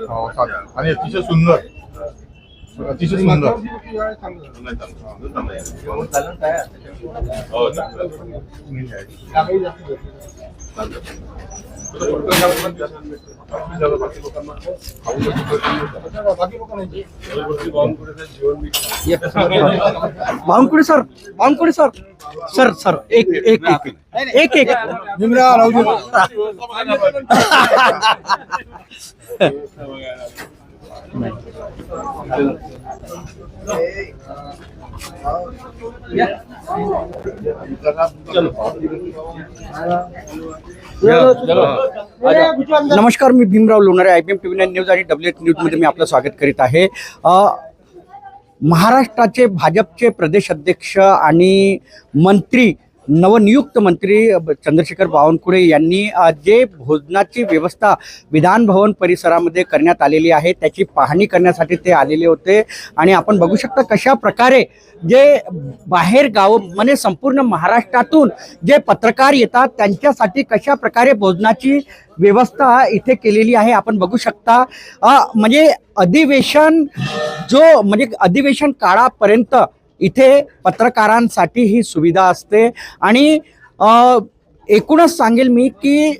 हो. आणि अतिशय सुंदर अतिशय सुंदर Bawankule sir Bawankule sir sir sir एक एक एक एक एक भीमराव राऊजी नमस्कार मी Bhimrao Lonare I P M T V news आणि डब्ल्यू एच न्यूजमध्ये मी आपलं स्वागत करीत आहे. महाराष्ट्राचे भाजपचे प्रदेश अध्यक्ष आणि मंत्री नवनियुक्त मंत्री चंद्रशेखर बावनकुळे यांनी जे भोजनाची व्यवस्था विधान भवन परिसरामध्ये करण्यात आलेली आहे त्याची पाहणी करण्यासाठी ते आलेले होते. आणि आपण बघू शकता कशा प्रकारे जे बाहेर गाव म्हणजे संपूर्ण महाराष्ट्रातून जे पत्रकार येतात त्यांच्यासाठी कशा प्रकारे भोजनाची व्यवस्था इथे केलेली आहे आपण बघू शकता. म्हणजे अधिवेशन जो म्हणजे अधिवेशन काळापर्यंत इथे पत्रकारांसाठी ही सुविधा असते. आणि एकूणच सांगेल मी की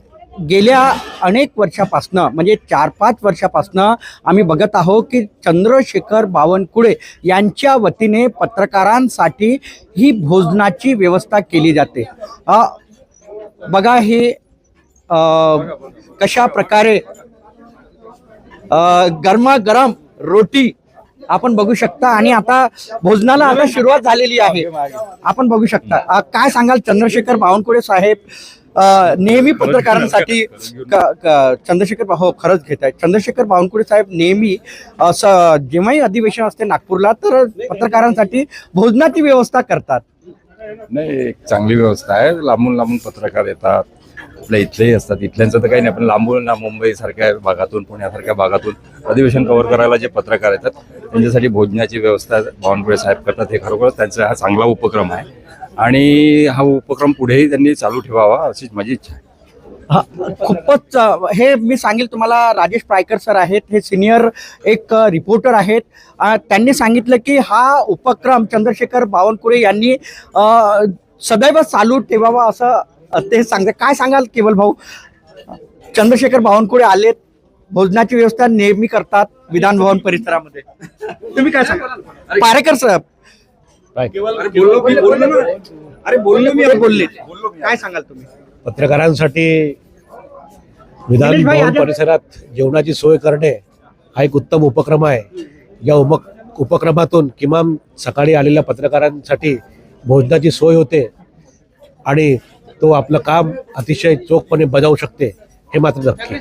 गेल्या अनेक वर्षापासनं म्हणजे चार पाच वर्षापासनं आम्ही बघत आहोत की चंद्रशेखर बावनकुळे यांच्या वतीने पत्रकारांसाठी ही भोजनाची व्यवस्था केली जाते. बघा हे कशा प्रकारे गरमागरम रोटी आपण बघू शकता. आणि आता भोजनाला आता सुरुवात झालेली आहे. आपण बघू शकता. काय सांगाल चंद्रशेखर बावनकुळे साहेब? नेहमी पत्रकारांसाठी चंद्रशेखर हो खरंच घेत आहेत. चंद्रशेखर बावनकुळे साहेब नेहमी असं जेव्हाही अधिवेशन असते नागपूरला तर पत्रकारांसाठी भोजनाची व्यवस्था करतात. नाही एक चांगली व्यवस्था आहे. लांबून लांबून पत्रकार येतात. आपल्या इथलेही असतात. इथल्यांचं तर काही नाही पण लांबून मुंबई सारख्या भागातून पुण्यासारख्या भागातून अधिवेशन कव्हर करायला जे पत्रकार येतात त्यांच्यासाठी भोजनाची व्यवस्था बावनकुळे साहेब करतात हे खरोखर त्यांचा हा चांगला उपक्रम आहे. आणि हा उपक्रम पुढेही त्यांनी चालू ठेवावा अशीच माझी इच्छा आहे. हा, खूपच हे मी सांगेल तुम्हाला राजेश पायकर सर आहेत हे सिनियर एक रिपोर्टर आहेत. त्यांनी सांगितलं की हा उपक्रम चंद्रशेखर बावनकुळे यांनी सदैव चालू ठेवावा असं ते सांगते. काय सांगाल केवल भाऊ? चंद्रशेखर बावनकुळे आलेत. भोजनाची व्यवस्था नेहमी करतात विधान भवन परिसरामध्ये. तुम्ही काय सांगाल? पारेकर साहेब. अरे बोललो मी बोलले काय सांगाल तुम्ही? पत्रकारांसाठी विधान भवन. परिसरात जेवणाची सोय करणे हा एक उत्तम उपक्रम आहे. या उप उपक्रमातून किमान सकाळी आलेल्या पत्रकारांसाठी भोजनाची सोय होते आणि तो आपलं काम अतिशय चोखपणे बजावू शकते हे मात्र नक्की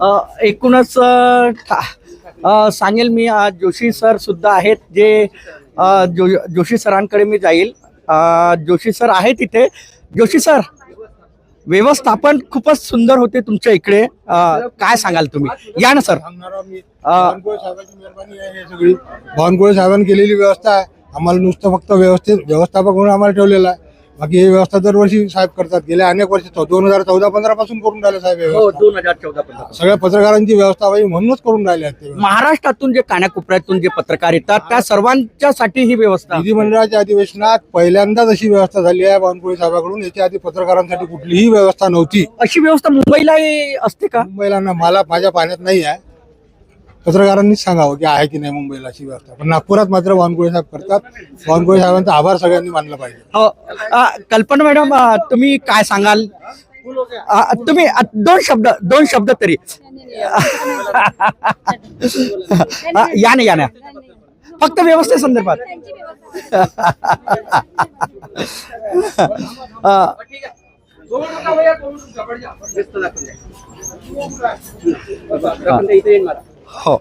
अ, एकूणच सांगेल मी जोशी सर सुद्धा आहेत जे जो जोशी सरांकडे मी जाईल. अ, जोशी सर आहे तिथे जोशी सर व्यवस्थापन खूपच सुंदर होते तुमच्या इकडे. काय सांगाल तुम्ही? या ना सर. हे बावनकुळे साहेबांनी केलेली व्यवस्था आहे. आम्हाला नुसतं फक्त व्यवस्थित व्यवस्थापक म्हणून आम्हाला ठेवलेलं आहे. बाकी ही व्यवस्था दरवर्षी साहेब करतात. गेल्या अनेक वर्ष दोन हजार चौदा पंधरा पासून करून राहिले साहेब हे हो व्यवस्था. दोन हजार चौदा पंधरा सगळ्या पत्रकारांची व्यवस्था व्हावी म्हणूनच करून राहिले आहेत ते महाराष्ट्रातून जे कानाकोपऱ्यातून जे पत्रकार येतात त्या सर्वांच्यासाठी ही व्यवस्था. विधिमंडळाच्या अधिवेशनात पहिल्यांदाच अशी व्यवस्था झाली आहे बावनकुळे साहेबांकडून याच्या आधी पत्रकारांसाठी कुठलीही व्यवस्था नव्हती. अशी व्यवस्था मुंबईलाही असते का? मुंबईला ना मला माझ्या पाण्यात नाही आहे. पत्रकारांनीच सांगावं की आहे की नाही मुंबईला अशी व्यवस्था. पण नागपुरात मात्र बावनकुळे साहेब करतात. बावनकुळे साहेबांचा आभार सगळ्यांनी मानला पाहिजे. हो अ, कल्पना मॅडम अ, तुम्ही काय सांगाल? अ, तुम्ही अ, दोन शब्द दोन शब्द तरी. अ, या ना या ना. फक्त व्यवस्थे संदर्भात अ, हो. हो.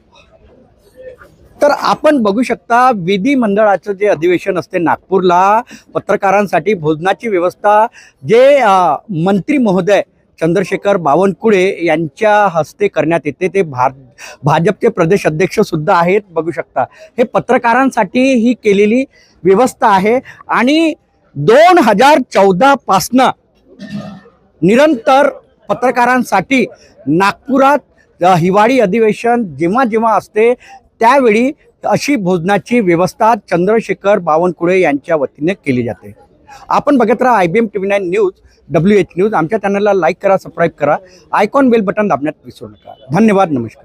तर आपण बघू शकता विधिमंडळाचं जे अधिवेशन असते नागपूरला पत्रकारांसाठी भोजनाची व्यवस्था जे मंत्री महोदय चंद्रशेखर बावनकुळे यांच्या हस्ते करण्यात येते ते भा भाजपचे प्रदेश अध्यक्ष सुद्धा आहेत बघू शकता. हे पत्रकारांसाठी ही केलेली व्यवस्था आहे आणि दोन हजार चौदापासनं निरंतर पत्रकारांसाठी नागपुरात हिवाळी अधिवेशन जेव्हा जेव्हा असते त्यावेळी अशी भोजनाची व्यवस्था चंद्रशेखर बावनकुळे यांच्या वतीने केली जाते. आपण बघत राहा I B M T V nine news W H news. आमच्या चॅनलला लाईक करा सबस्क्राईब करा. आयकॉन बेल बटन दाबण्यात विसरू नका. धन्यवाद नमस्कार.